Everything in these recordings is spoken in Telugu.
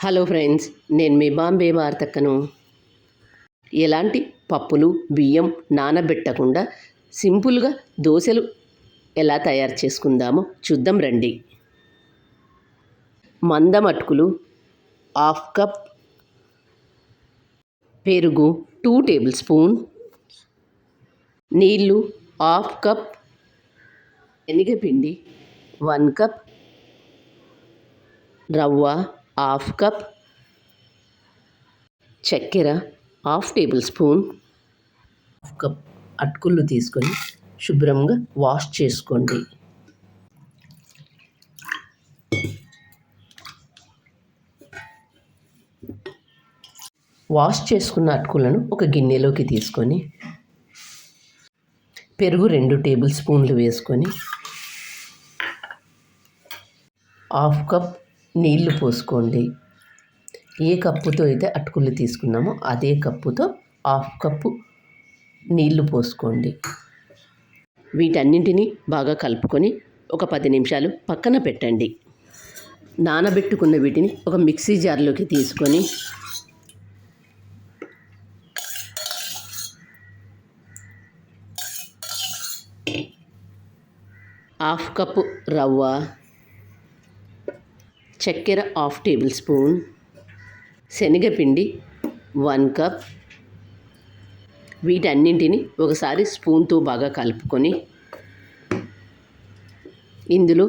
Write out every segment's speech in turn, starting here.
హలో ఫ్రెండ్స్ నేను మీ బాంబే వార్తక్కను. ఎలాంటి పప్పులు బియ్యం నానబెట్టకుండా సింపుల్గా దోశలు ఎలా తయారు చేసుకుందామో చూద్దాం రండి. మందం అటుకులు హాఫ్ కప్ పెరుగు టూ టేబుల్ స్పూన్. నీళ్ళు హాఫ్ కప్ శనగపిండి వన్ కప్ రవ్వ హాఫ్ కప్ చక్కెర half tablespoon half cup అటుకులు తీసుకొని శుభ్రంగా వాష్ చేసుకోండి. వాష్ చేసుకున్న అటుకులను ఒక గిన్నెలోకి తీసుకొని పెరుగు రెండు టేబుల్ స్పూన్లు వేసుకొని హాఫ్ కప్ నీళ్ళు పోసుకోండి. ఏ కప్పుతో అయితే అటుకులు తీసుకున్నామో అదే కప్పుతో హాఫ్ కప్పు నీళ్ళు పోసుకోండి. వీటన్నింటినీ బాగా కలుపుకొని ఒక పది నిమిషాలు పక్కన పెట్టండి. నానబెట్టుకున్న వీటిని ఒక మిక్సీ జార్లోకి తీసుకొని హాఫ్ కప్పు రవ్వ చక్కెర హాఫ్ టేబుల్ స్పూన్ శనగపిండి వన్ కప్. వీటన్నింటిని ఒకసారి స్పూన్తో బాగా కలుపుకొని ఇందులో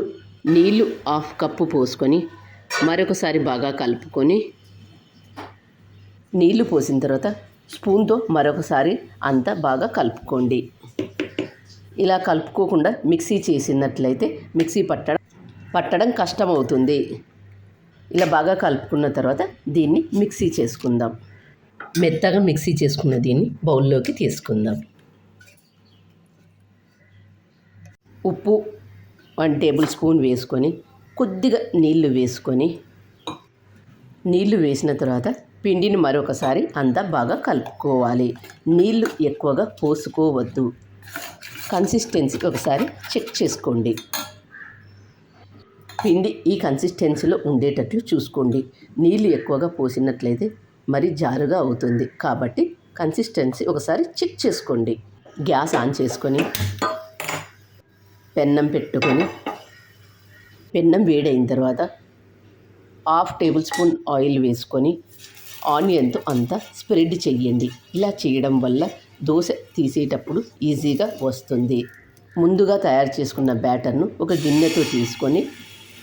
నీళ్ళు హాఫ్ కప్పు పోసుకొని మరొకసారి బాగా కలుపుకొని నీళ్ళు పోసిన తర్వాత స్పూన్తో మరొకసారి అంతా బాగా కలుపుకోండి. ఇలా కలుపుకోకుండా మిక్సీ చేసినట్లయితే మిక్సీ పట్టడం పట్టడం కష్టమవుతుంది. ఇలా బాగా కలుపుకున్న తర్వాత దీన్ని మిక్సీ చేసుకుందాం. మెత్తగా మిక్సీ చేసుకున్న దీన్ని బౌల్లోకి తీసుకుందాం. ఉప్పు వన్ టేబుల్ స్పూన్ వేసుకొని కొద్దిగా నీళ్ళు వేసుకొని నీళ్ళు వేసిన తర్వాత పిండిని మరొకసారి అంతా బాగా కలుపుకోవాలి. నీళ్ళు ఎక్కువగా పోసుకోవద్దు. కన్సిస్టెన్సీ ఒకసారి చెక్ చేసుకోండి. పిండి ఈ కన్సిస్టెన్సీలో ఉండేటట్లు చూసుకోండి. నీళ్ళు ఎక్కువగా పోసినట్లయితే మరి జారుగా అవుతుంది. కాబట్టి కన్సిస్టెన్సీ ఒకసారి చెక్ చేసుకోండి. గ్యాస్ ఆన్ చేసుకొని పెన్నం పెట్టుకొని పెన్నం వేడైన తర్వాత హాఫ్ టేబుల్ స్పూన్ ఆయిల్ వేసుకొని ఆనియన్తో అంతా స్ప్రెడ్ చెయ్యండి ఇలా చేయడం వల్ల దోశ తీసేటప్పుడు ఈజీగా వస్తుంది. ముందుగా తయారు చేసుకున్న బ్యాటర్ను ఒక గిన్నెతో తీసుకొని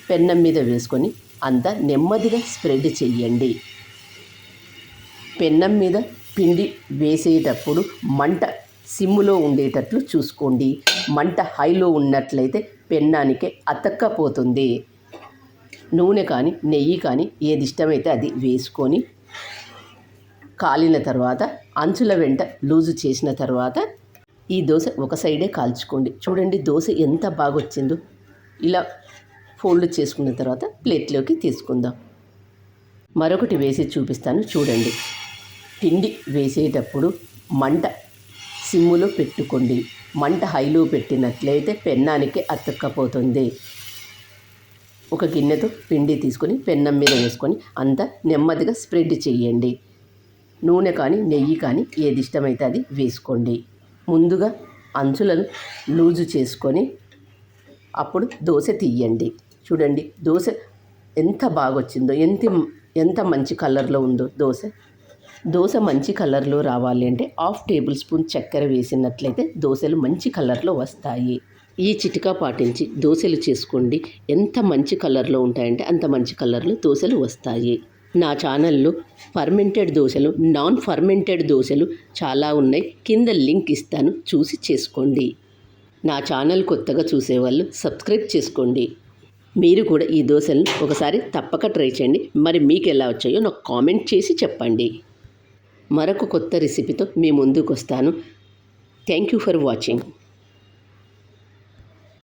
పెన్నం మీద వేసుకొని అంతా నెమ్మదిగా స్ప్రెడ్ చెయ్యండి. పెన్నం మీద పిండి వేసేటప్పుడు మంట సిమ్ములో ఉండేటట్లు చూసుకోండి. మంట హైలో ఉన్నట్లయితే పెన్నానికే అతక్కపోతుంది. నూనె కానీ నెయ్యి కానీ ఏది ఇష్టమైతే అది వేసుకొని కాలిన తర్వాత అంచుల వెంట లూజు చేసిన తర్వాత ఈ దోశ ఒక సైడే కాల్చుకోండి. చూడండి దోశ ఎంత బాగా వచ్చిందో ఇలా ఫోల్డ్ చేసుకున్న తర్వాత ప్లేట్లోకి తీసుకుందాం. మరొకటి వేసి చూపిస్తాను చూడండి. పిండి వేసేటప్పుడు మంట సిమ్ములో పెట్టుకోండి. మంట హైలో పెట్టినట్లయితే పెన్నానికి అతుక్కపోతుంది. ఒక గిన్నెతో పిండి తీసుకొని పెన్నం మీద వేసుకొని అంతా నెమ్మదిగా స్ప్రెడ్ చేయండి. నూనె కానీ నెయ్యి కానీ ఏది ఇష్టమైతే అది వేసుకోండి. ముందుగా అంచులను లూజు చేసుకొని అప్పుడు దోశ తీయండి. చూడండి దోశ ఎంత బాగా వచ్చిందో ఎంత ఎంత మంచి కలర్లో ఉందో దోశ. దోశ మంచి కలర్లో రావాలి అంటే హాఫ్ టేబుల్ స్పూన్ చక్కెర వేసినట్లయితే దోశలు మంచి కలర్లో వస్తాయి. ఈ చిటికా పాటించి దోశలు చేసుకోండి. ఎంత మంచి కలర్లో ఉంటాయంటే అంత మంచి కలర్లో దోశలు వస్తాయి. నా ఛానల్లో ఫర్మెంటెడ్ దోశలు నాన్ ఫర్మెంటెడ్ దోశలు చాలా ఉన్నాయి. కింద లింక్ ఇస్తాను చూసి చేసుకోండి. నా ఛానల్ కొత్తగా చూసేవాళ్ళు సబ్స్క్రైబ్ చేసుకోండి. మీరు కూడా ఈ దోశలను ఒకసారి తప్పక ట్రై చేయండి. మరి మీకు ఎలా వచ్చాయో నాకు కామెంట్ చేసి చెప్పండి. మరొక కొత్త రెసిపీతో మీ ముందుకు వస్తాను థ్యాంక్ యూ ఫర్ వాచింగ్